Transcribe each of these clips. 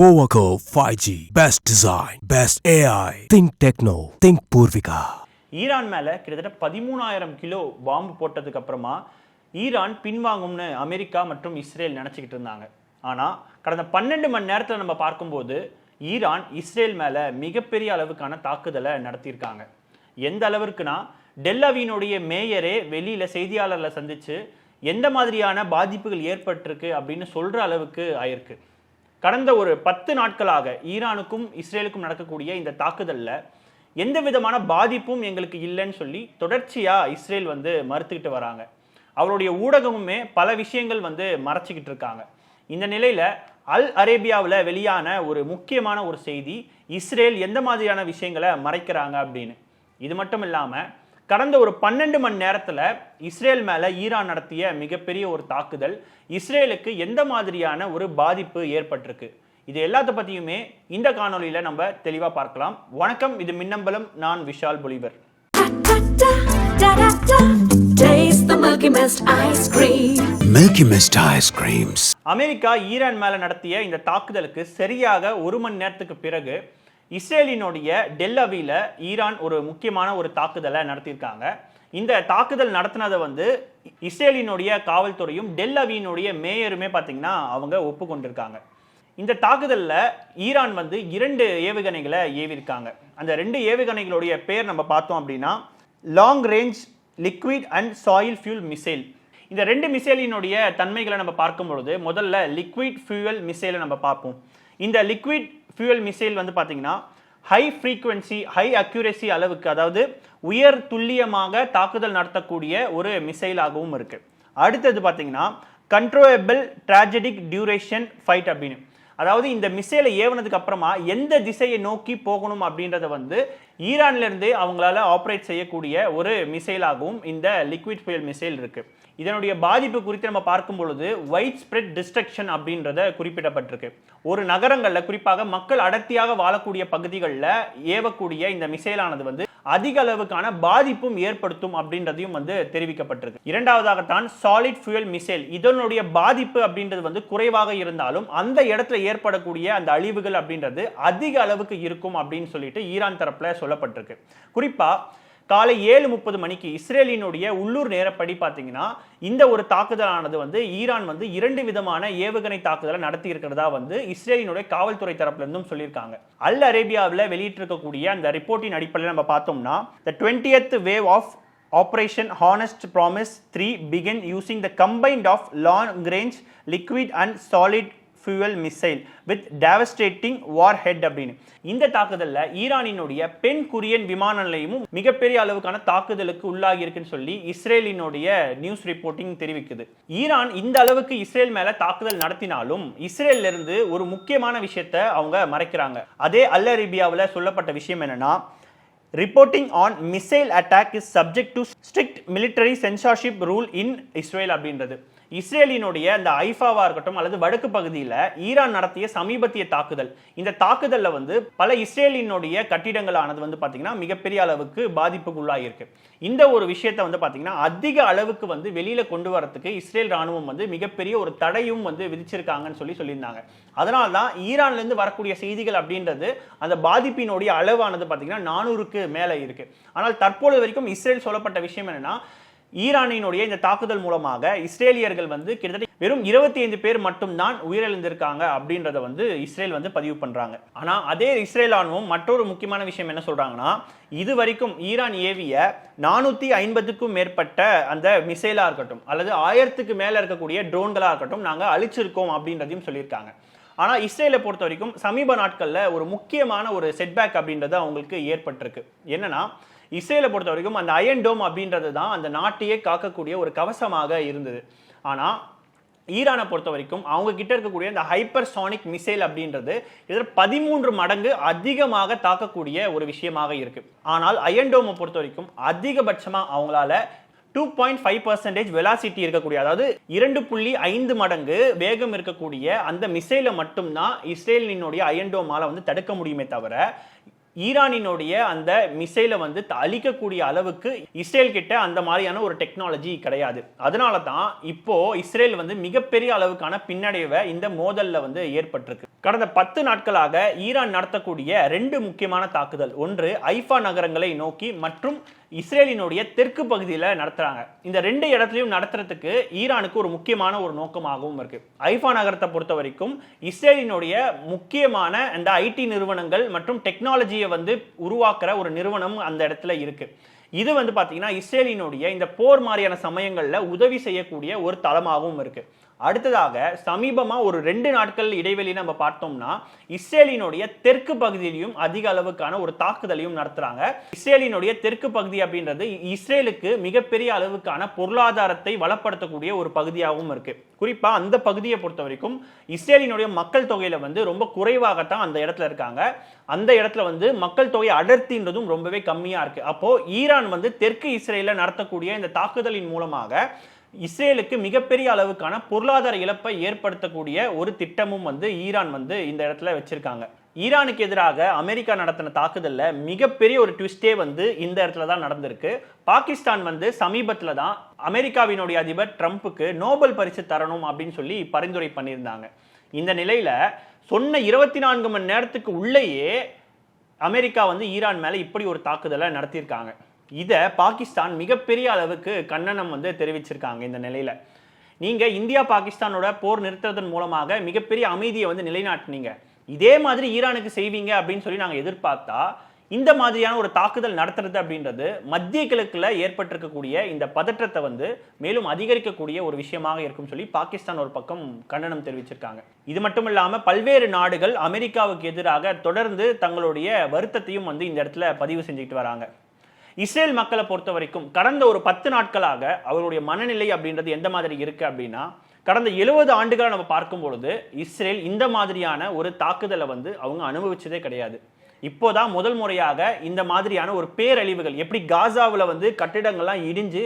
போவகோ five G best design best AI think Tecno think Poorvika Iran மேலே கிட்டத்தட்ட பதிமூணாயிரம் kilo பாம்பு போட்டதுக்கு அப்புறமா ஈரான் பின்வாங்கும்னு அமெரிக்கா மற்றும் இஸ்ரேல் நினச்சிக்கிட்டு இருந்தாங்க. ஆனால் கடந்த பன்னெண்டு மணி நேரத்தில் நம்ம பார்க்கும்போது ஈரான் இஸ்ரேல் மேலே மிகப்பெரிய அளவுக்கான தாக்குதலை நடத்தியிருக்காங்க. எந்த அளவிற்குனா டெல்லவியினுடைய மேயரே வெளியில் செய்தியாளர்களை சந்தித்து எந்த மாதிரியான பாதிப்புகள் ஏற்பட்டிருக்கு அப்படின்னு சொல்கிற அளவுக்கு ஆயிருக்கு. கடந்த ஒரு பத்து நாட்களாக ஈரானுக்கும் இஸ்ரேலுக்கும் நடக்கக்கூடிய இந்த தாக்குதலில் எந்த விதமான பாதிப்பும் எங்களுக்கு இல்லைன்னு சொல்லி தொடர்ச்சியாக இஸ்ரேல் வந்து மறுத்துக்கிட்டு வராங்க. அவருடைய ஊடகமுமே பல விஷயங்கள் வந்து மறைச்சிக்கிட்டு இருக்காங்க. இந்த நிலையில் அல் அரேபியாவில் வெளியான ஒரு முக்கியமான ஒரு செய்தி இஸ்ரேல் எந்த மாதிரியான விஷயங்களை மறைக்கிறாங்க அப்படின்னு. இது மட்டும் இல்லாமல் கடந்த ஒரு பன்னெண்டு மணி நேரத்தில் இஸ்ரேல் மேலே ஈரான் நடத்திய மிகப்பெரிய ஒரு தாக்குதல் இஸ்ரேலுக்கு எந்த மாதிரியான ஒரு பாதிப்பு ஏற்பட்டிருக்கு? இது எல்லாத்த பற்றியுமே இந்த காணொளியில் நம்ம தெளிவாக பார்க்கலாம். வணக்கம் இது மின்னம்பலம் நான் விஷால் பொலிவர். அமெரிக்கா ஈரான் மேலே நடத்திய இந்த தாக்குதலுக்கு சரியாக ஒரு மணி நேரத்துக்கு பிறகு இஸ்ரேலினுடைய டெல்லவியில் ஈரான் ஒரு முக்கியமான ஒரு தாக்குதலை நடத்தியிருக்காங்க. இந்த தாக்குதல் நடத்தினதை வந்து இஸ்ரேலினுடைய காவல்துறையும் டெல்லவியினுடைய மேயருமே பார்த்தீங்கன்னா அவங்க ஒப்புக்கொண்டிருக்காங்க. இந்த தாக்குதலில் ஈரான் வந்து இரண்டு ஏவுகணைகளை ஏவிருக்காங்க அந்த ரெண்டு ஏவுகணைகளுடைய பேர் நம்ம பார்த்தோம் அப்படின்னா long range liquid and solid fuel missile இந்த ரெண்டு மிசைலினுடைய தன்மைகளை நம்ம பார்க்கும் பொழுது முதல்ல லிக்விட் ஃபியூவல் மிசைலை நம்ம பார்ப்போம். இந்த லிக்விட் ஃபியூவல் மிசைல் வந்து பார்த்தீங்கன்னா ஹை ஃப்ரீக்குவென்சி ஹை அக்யூரேசி அளவுக்கு அதாவது உயர் துல்லியமாக தாக்குதல் நடத்தக்கூடிய ஒரு மிசைலாகவும் இருக்கு. அடுத்தது பார்த்தீங்கன்னா கண்ட்ரோலபிள் ட்ராஜடிக் டியூரேஷன் ஃபைட் அப்படின்னு. அதாவது இந்த மிசைலை ஏவனதுக்கு அப்புறமா எந்த திசையை நோக்கி போகணும் அப்படின்றத வந்து ஈரான்ல இருந்து அவங்களால ஆப்ரேட் செய்யக்கூடிய ஒரு மிசைலாகவும் இந்த லிக்விட் ஃபுயல் மிசைல் இருக்கு. இதனுடைய பாதிப்பு குறித்து நம்ம பார்க்கும் பொழுது ஒயிட் ஸ்ப்ரெட் டிஸ்ட்ரக்ஷன் அப்படின்றத குறிப்பிடப்பட்டிருக்கு. ஒரு நகரங்களில் குறிப்பாக மக்கள் அடர்த்தியாக வாழக்கூடிய பகுதிகளில் ஏவக்கூடிய இந்த மிசைலானது வந்து அதிக அளவுக்கான பாதிப்பும் ஏற்படுத்தும் அப்படின்றதையும் வந்து தெரிவிக்கப்பட்டிருக்கு. இரண்டாவதாகத்தான் சாலிட் ஃபியூயல் மிசைல் இதனுடைய பாதிப்பு அப்படின்றது வந்து குறைவாக இருந்தாலும் அந்த இடத்துல ஏற்படக்கூடிய அந்த அழிவுகள் அப்படின்றது அதிக அளவுக்கு இருக்கும் அப்படின்னு சொல்லிட்டு ஈரான் தரப்புல சொல்லப்பட்டிருக்கு. குறிப்பா காலை ஏழு முப்பது மணிக்கு இஸ்ரேலினுடைய உள்ளூர் நேரப்படி பார்த்தீங்கன்னா இந்த ஒரு தாக்குதலானது வந்து ஈரான் வந்து இரண்டு விதமான ஏவுகணை தாக்குதலை நடத்தி இருக்கிறதா வந்து இஸ்ரேலினுடைய காவல்துறை தரப்புலேருந்தும் சொல்லியிருக்காங்க. அல் அரேபியாவில் வெளியிட்டிருக்கக்கூடிய அந்த ரிப்போர்ட்டின் அடிப்படையில் நம்ம பார்த்தோம்னா the twentieth wave of operation honest promise three begin using the combined of long range liquid and solid fuel missile with devastating warhead அப்படின்னு. இந்த தாக்குதலில் ஈரானினுடைய பெண் குரியன் விமான நிலையமும் மிகப்பெரிய அளவுக்கான தாக்குதலுக்கு உள்ளாகி இருக்குன்னு சொல்லி இஸ்ரேலினுடைய நியூஸ் ரிப்போர்ட்டிங் தெரிவிக்குது. ஈரான் இந்த அளவுக்கு இஸ்ரேல் மேல தாக்குதல் நடத்தினாலும் இஸ்ரேல்ல இருந்து ஒரு முக்கியமான விஷயத்தை அவங்க மறைக்கிறாங்க. அதே அல் அரேபியாவில் சொல்லப்பட்ட விஷயம் என்னன்னா reporting on missile attack is subject to strict military censorship rule in Israel அப்படின்றது. இஸ்ரேலினுடைய அந்த ஐஃபாவா இருக்கட்டும் அல்லது வடக்கு பகுதியில் ஈரான் நடத்திய சமீபத்திய தாக்குதல். இந்த தாக்குதலில் வந்து பல இஸ்ரேலினுடைய கட்டிடங்களானது வந்து பார்த்தீங்கன்னா மிகப்பெரிய அளவுக்கு பாதிப்புக்குள்ளாகியிருக்கு இந்த ஒரு விஷயத்தை வந்து பார்த்தீங்கன்னா அதிக அளவுக்கு வந்து வெளியில் கொண்டு வரத்துக்கு இஸ்ரேல் ராணுவம் வந்து மிகப்பெரிய ஒரு தடையும் வந்து விதிச்சிருக்காங்கன்னு சொல்லி சொல்லியிருந்தாங்க. அதனால தான் ஈரான்லேருந்து வரக்கூடிய செய்திகள் அப்படின்றது அந்த பாதிப்பினுடைய அளவானது பார்த்தீங்கன்னா நானூறுக்கு மேலே இருக்குது ஆனால் தற்பொழுது வரைக்கும் இஸ்ரேல் சொல்லப்பட்ட விஷயம் என்னென்னா ஈரானினுடைய இந்த தாக்குதல் மூலமாக இஸ்ரேலியர்கள் வந்து கிட்டத்தட்ட வெறும் இருபத்தி ஐந்து பேர் மட்டும்தான் உயிரிழந்திருக்காங்க அப்படின்றத வந்து இஸ்ரேல் வந்து பதிவு பண்றாங்க. ஆனா அதே இஸ்ரேல் ராணுவம் மற்றொரு முக்கியமான விஷயம் என்ன சொல்றாங்கன்னா இது வரைக்கும் ஈரான் ஏவிய நானூத்தி ஐம்பதுக்கும் மேற்பட்ட அந்த மிசைலா இருக்கட்டும் அல்லது ஆயிரத்துக்கு மேல இருக்கக்கூடிய ட்ரோன்களா இருக்கட்டும் நாங்க அழிச்சிருக்கோம் அப்படின்றதையும் சொல்லியிருக்காங்க. ஆனால் இஸ்ரேலை பொறுத்த வரைக்கும் சமீப நாட்களில் ஒரு முக்கியமான ஒரு செட்பேக் அப்படின்றது அவங்களுக்கு ஏற்பட்டிருக்கு. என்னன்னா இஸ்ரேலை பொறுத்த வரைக்கும் அந்த அயன் டோம் அப்படின்றது தான் அந்த நாட்டையே காக்கக்கூடிய ஒரு கவசமாக இருந்தது. ஆனால் ஈரானை பொறுத்த வரைக்கும் அவங்க கிட்ட இருக்கக்கூடிய இந்த ஹைப்பர்சானிக் மிசைல் அப்படின்றது இதில் பதிமூன்று மடங்கு அதிகமாக தாக்கக்கூடிய ஒரு விஷயமாக இருக்கு. ஆனால் அயன்டோமை பொறுத்த வரைக்கும் அதிகபட்சமாக அவங்களால two point five percentage velocity இருக்கக்கூடிய அதாவது இரண்டு புள்ளி ஐந்து மடங்கு வேகம் இருக்கக்கூடிய அந்த மிசைலை மட்டும்தான் இஸ்ரேலினுடைய அயன்டோமால வந்து தடுக்க முடியுமே தவிர ஈரானினுடைய அந்த மிசைலை வந்து த- அழிக்கக்கூடிய அளவுக்கு இஸ்ரேல் கிட்ட அந்த மாதிரியான ஒரு டெக்னாலஜி கிடையாது. அதனால தான் இப்போ இஸ்ரேல் வந்து மிகப்பெரிய அளவுக்கான பின்னடைவை இந்த மோதலில் வந்து ஏற்பட்டிருக்கு. கடந்த பத்து நாட்களாக ஈரான் நடத்தக்கூடிய ரெண்டு முக்கியமான தாக்குதல். ஒன்று ஐஃபா நகரங்களை நோக்கி மற்றும் இஸ்ரேலினுடைய தெற்கு பகுதியில் நடத்துகிறாங்க இந்த ரெண்டு இடத்துலையும் நடத்துறதுக்கு ஈரானுக்கு ஒரு முக்கியமான ஒரு நோக்கமாகவும் இருக்கு. ஐஃபா நகரத்தை பொறுத்த வரைக்கும் இஸ்ரேலினுடைய முக்கியமான அந்த ஐடி நிறுவனங்கள் மற்றும் டெக்னாலஜியை வந்து உருவாக்குற ஒரு நிறுவனம் அந்த இடத்துல இருக்கு. இது வந்து பார்த்தீங்கன்னா இஸ்ரேலினுடைய இந்த போர் மாதிரியான சமயங்களில் உதவி செய்யக்கூடிய ஒரு தளமாகவும் இருக்குது அடுத்ததாக சமீபமாக ஒரு ரெண்டு நாட்கள் இடைவெளி நம்ம பார்த்தோம்னா இஸ்ரேலினுடைய தெற்கு பகுதியிலையும் அதிக அளவுக்கான ஒரு தாக்குதலையும் நடத்துறாங்க. இஸ்ரேலினுடைய தெற்கு பகுதி அப்படின்றது இஸ்ரேலுக்கு மிகப்பெரிய அளவுக்கான பொருளாதாரத்தை வளப்படுத்தக்கூடிய ஒரு பகுதியாகவும் இருக்கு. குறிப்பா அந்த பகுதியை பொறுத்த வரைக்கும் இஸ்ரேலினுடைய மக்கள் தொகையில வந்து ரொம்ப குறைவாகத்தான் அந்த இடத்துல இருக்காங்க. அந்த இடத்துல வந்து மக்கள் தொகை அடர்த்தின்றதும் ரொம்பவே கம்மியா இருக்கு. அப்போ ஈரான் வந்து தெற்கு இஸ்ரேல நடத்தக்கூடிய இந்த தாக்குதலின் மூலமாக இஸ்ரேலுக்கு மிகப்பெரிய அளவுக்கான பொருளாதார இழப்பை ஏற்படுத்தக்கூடிய ஒரு திட்டமும் வந்து ஈரான் வந்து இந்த இடத்துல வச்சிருக்காங்க. ஈரானுக்கு எதிராக அமெரிக்கா நடத்தின தாக்குதலில் மிகப்பெரிய ஒரு ட்விஸ்டே வந்து இந்த இடத்துல தான் நடந்திருக்கு. பாகிஸ்தான் வந்து சமீபத்தில் தான் அமெரிக்காவினுடைய அதிபர் ட்ரம்ப்புக்கு நோபல் பரிசு தரணும் அப்படின்னு சொல்லி பரிந்துரை பண்ணியிருந்தாங்க. இந்த நிலையில் சொன்ன இருபத்தி நான்கு மணி நேரத்துக்கு உள்ளேயே அமெரிக்கா வந்து ஈரான் மேலே இப்படி ஒரு தாக்குதலை நடத்தியிருக்காங்க. இதை பாகிஸ்தான் மிகப்பெரிய அளவுக்கு கண்டனம் வந்து தெரிவிச்சிருக்காங்க இந்த நிலையில். நீங்கள் இந்தியா பாகிஸ்தானோட போர் நிறுத்துறதன் மூலமாக மிகப்பெரிய அமைதியை வந்து நிலைநாட்டினீங்க. இதே மாதிரி ஈரானுக்கு செய்வீங்க அப்படின்னு சொல்லி நாங்கள் எதிர்பார்த்தா இந்த மாதிரியான ஒரு தாக்குதல் நடத்துறது அப்படின்றது மத்திய கிழக்கில் ஏற்பட்டிருக்கக்கூடிய இந்த பதற்றத்தை வந்து மேலும் அதிகரிக்கக்கூடிய ஒரு விஷயமாக இருக்கும் சொல்லி பாகிஸ்தான் ஒரு பக்கம் கண்டனம் தெரிவிச்சிருக்காங்க. இது மட்டும் இல்லாமல் பல்வேறு நாடுகள் அமெரிக்காவுக்கு எதிராக தொடர்ந்து தங்களுடைய வருத்தத்தையும் வந்து இந்த இடத்துல பதிவு செஞ்சுக்கிட்டு வராங்க. இஸ்ரேல் மக்களை பொறுத்த வரைக்கும் கடந்த ஒரு பத்து நாட்களாக அவர்களுடைய மனநிலை அப்படின்றது எந்த மாதிரி இருக்கு அப்படின்னா கடந்த எழுபது ஆண்டுகளை நம்ம பார்க்கும் பொழுது இஸ்ரேல் இந்த மாதிரியான ஒரு தாக்குதலை வந்து அவங்க அனுபவிச்சதே கிடையாது. இப்போதான் முதல் முறையாக இந்த மாதிரியான ஒரு பேரழிவுகள் எப்படி காசாவில் வந்து கட்டிடங்கள்லாம் இடிஞ்சு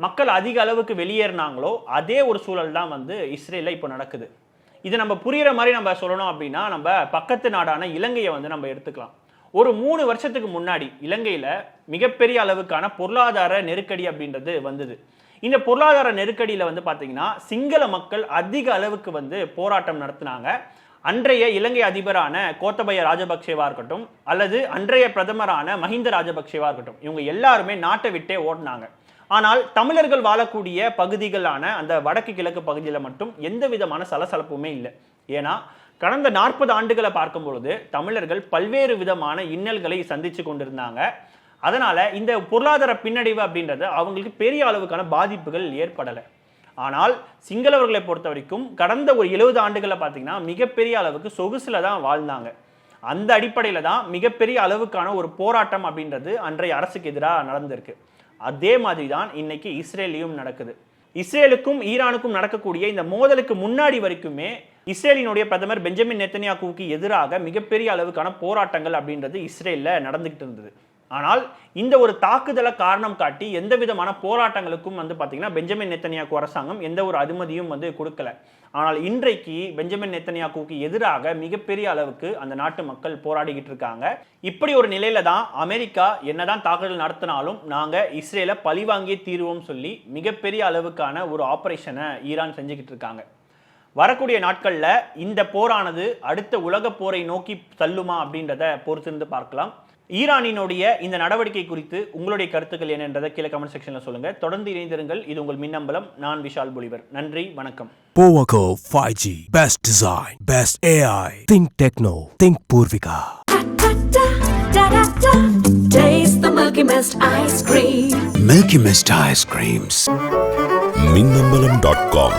மக்கள் அதிக அளவுக்கு வெளியேறினாங்களோ அதே ஒரு சூழல் தான் வந்து இஸ்ரேலில் இப்போ நடக்குது. இது நம்ம புரிகிற மாதிரி நம்ம சொல்லணும் அப்படின்னா நம்ம பக்கத்து நாடான இலங்கையை வந்து நம்ம எடுத்துக்கலாம். ஒரு மூணு வருஷத்துக்கு முன்னாடி இலங்கையில் மிகப்பெரிய அளவுக்கான பொருளாதார நெருக்கடி அப்படின்றது வந்தது. இந்த பொருளாதார நெருக்கடியில் வந்து பார்த்தீங்கன்னா சிங்கள மக்கள் அதிக அளவுக்கு வந்து போராட்டம் நடத்தினாங்க. அன்றைய இலங்கை அதிபரான கோத்தபய ராஜபக்சேவா இருக்கட்டும் அல்லது அன்றைய பிரதமரான மஹிந்த ராஜபக்சேவா இருக்கட்டும் இவங்க எல்லாருமே நாட்டை விட்டே ஓடினாங்க. ஆனால் தமிழர்கள் வாழக்கூடிய பகுதிகளான அந்த வடக்கு கிழக்கு பகுதியில் மட்டும் எந்த விதமான சலசலப்புமே இல்லை. ஏன்னா கடந்த நாற்பது ஆண்டுகளை பார்க்கும் பொழுது தமிழர்கள் பல்வேறு விதமான இன்னல்களை சந்திச்சு கொண்டிருந்தாங்க. அதனால இந்த பொருளாதார பின்னடைவு அப்படின்றது அவங்களுக்கு பெரிய அளவுக்கான பாதிப்புகள் ஏற்படலை. ஆனால் சிங்களவர்களை பொறுத்த வரைக்கும் கடந்த ஒரு எழுபது ஆண்டுகளை பார்த்தீங்கன்னா மிகப்பெரிய அளவுக்கு சொகுசில் தான் வாழ்ந்தாங்க. அந்த அடிப்படையில் தான் மிகப்பெரிய அளவுக்கான ஒரு போராட்டம் அப்படின்றது அன்றைய அரசுக்கு எதிராக நடந்திருக்கு. அதே மாதிரி தான் இன்னைக்கு இஸ்ரேலையும் நடக்குது. இஸ்ரேலுக்கும் ஈரானுக்கும் நடக்கக்கூடிய இந்த மோதலுக்கு முன்னாடி வரைக்குமே இஸ்ரேலினுடைய பிரதமர் பெஞ்சமின் நெத்தனியாக்குவுக்கு எதிராக மிகப்பெரிய அளவுக்கான போராட்டங்கள் அப்படின்றது இஸ்ரேலில் நடந்துகிட்டு இருந்தது. ஆனால் இந்த ஒரு தாக்குதலை காரணம் காட்டி எந்த விதமான போராட்டங்களுக்கும் வந்து பார்த்தீங்கன்னா பெஞ்சமின் நெத்தனியாக்கு அரசாங்கம் எந்த ஒரு அனுமதியும் வந்து கொடுக்கல. ஆனால் இன்றைக்கு பெஞ்சமின் நெத்தனியாக்குவுக்கு எதிராக மிகப்பெரிய அளவுக்கு அந்த நாட்டு மக்கள் போராடிக்கிட்டு இருக்காங்க. இப்படி ஒரு நிலையில தான் அமெரிக்கா என்னதான் தாக்குதல் நடத்தினாலும் நாங்கள் இஸ்ரேலை பழிவாங்கியே தீர்வோம் சொல்லி மிகப்பெரிய அளவுக்கான ஒரு ஆபரேஷனை ஈரான் செஞ்சுக்கிட்டு இருக்காங்க. வரக்கூடிய நாட்கள்ல இந்த போரானது அடுத்த உலக போரை நோக்கி தள்ளுமா அப்படின்றத பொறுத்திருந்து பார்க்கலாம் ஈரானினுடைய இந்த நடவடிக்கை குறித்து உங்களுடைய கருத்துக்கள் என்னன்றதை கீழே கமெண்ட் செக்ஷன்ல சொல்லுங்க தொடர்ந்து இணைந்திருங்கள் இது உங்கள் மின்னம்பலம் நான் விஷால் பொலிவர் நன்றி வணக்கம் Powaco 5G. Best design. Best AI. Think Techno. Think Purvika. Da da da da da. Taste the Milky Mist ice cream. Milky mist ice creams Minnambalam dot com